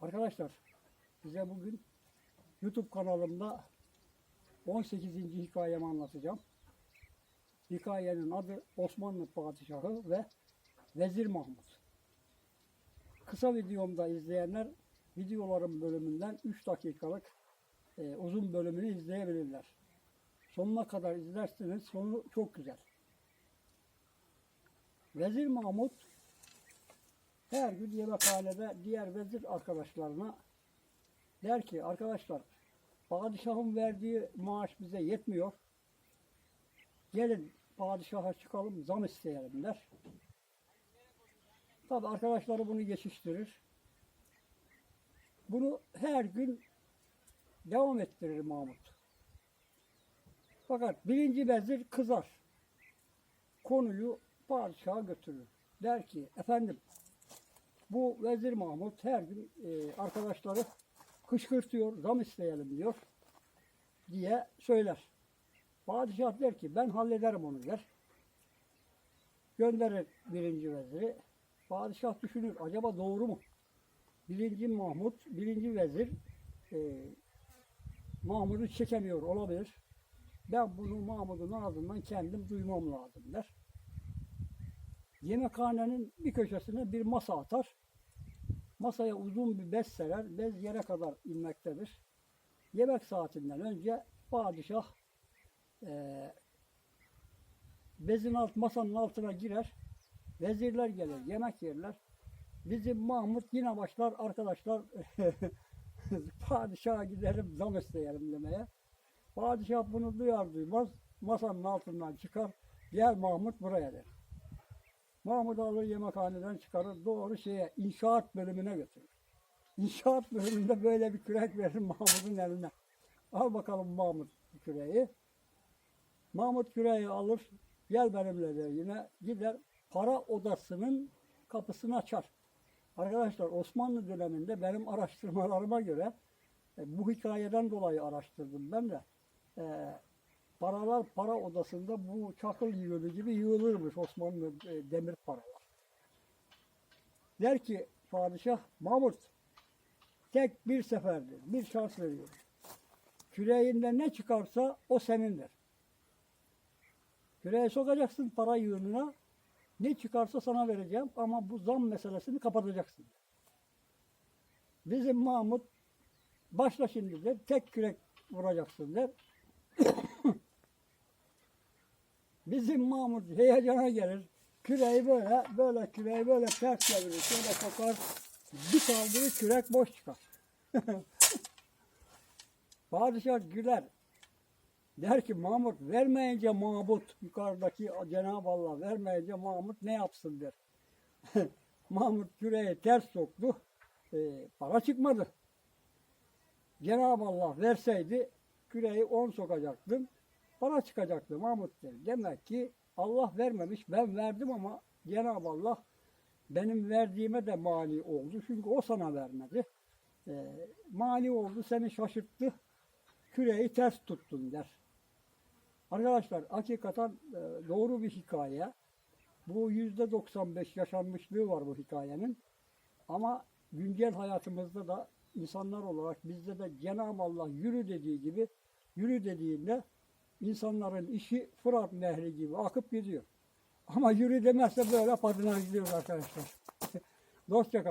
Arkadaşlar size bugün YouTube kanalımda 18. hikayemi anlatacağım. Hikayenin adı Osmanlı Padişahı ve Vezir Mahmut. Kısa videomda izleyenler videoların bölümünden 3 dakikalık e, uzun bölümünü izleyebilirler. Sonuna kadar izlerseniz sonu çok güzel. Vezir Mahmut her gün yemekhanede diğer vezir arkadaşlarına der ki arkadaşlar padişahın verdiği maaş bize yetmiyor. Gelin padişaha çıkalım zam isteyelim der. Tabi arkadaşları bunu geçiştirir. Bunu her gün devam ettirir Mahmut. Fakat birinci vezir kızar. Konuyu padişaha götürür. Der ki efendim bu vezir Mahmut her gün e, arkadaşları kışkırtıyor, zam isteyelim diyor diye söyler. Padişah der ki ben hallederim onu der. Gönderir birinci veziri. Padişah düşünür acaba doğru mu? Birinci Mahmut, birinci vezir e, Mahmud'u çekemiyor olabilir. Ben bunu Mahmud'un ağzından kendim duymam lazım der. Yemekhanenin bir köşesine bir masa atar. Masaya uzun bir bez serer. Bez yere kadar inmektedir. Yemek saatinden önce padişah eee bezin alt masanın altına girer. Vezirler gelir, yemek yerler. Bizim Mahmut yine başlar arkadaşlar padişaha gidelim zam isteyelim demeye. Padişah bunu duyar duymaz masanın altından çıkar. Gel Mahmut buraya der. Mahmut alır yemekhaneden çıkarır doğru şeye inşaat bölümüne götürür. İnşaat bölümünde böyle bir kürek verir Mahmut'un eline. Al bakalım Mahmut küreği. Mahmut küreği alır. Gel benimle der yine. Gider para odasının kapısını açar. Arkadaşlar Osmanlı döneminde benim araştırmalarıma göre e, bu hikayeden dolayı araştırdım ben de. E, paralar para odasında bu çakıl yığını gibi yığılırmış Osmanlı e, demir paralar. Der ki padişah Mahmut tek bir seferdir bir şans veriyorum. Küreğinde ne çıkarsa o senindir. Küreğe sokacaksın para yığınına ne çıkarsa sana vereceğim ama bu zam meselesini kapatacaksın. Bizim Mahmut başla şimdi der, tek kürek vuracaksın der. Bizim Mahmut heyecana gelir. Küreği böyle, böyle küreği böyle ters çevirir. Şöyle sokar, bir kaldırır kürek boş çıkar. Padişah güler. Der ki Mahmut vermeyince Mahmut yukarıdaki Cenab-ı Allah vermeyince Mahmut ne yapsın der. Mahmut küreği ters soktu. E, para çıkmadı. Cenab-ı Allah verseydi küreği on sokacaktım. Para çıkacaktı Mahmut der. Demek ki Allah vermemiş ben verdim ama Cenab-ı Allah benim verdiğime de mani oldu. Çünkü o sana vermedi. E, mani oldu seni şaşırttı. Küreği ters tuttun der. Arkadaşlar hakikaten e, doğru bir hikaye. Bu yüzde 95 yaşanmışlığı var bu hikayenin. Ama güncel hayatımızda da insanlar olarak bizde de Cenab-ı Allah yürü dediği gibi yürü dediğinde insanların işi Fırat Nehri gibi akıp gidiyor. Ama yürü demezse böyle padına gidiyor arkadaşlar. Dostça.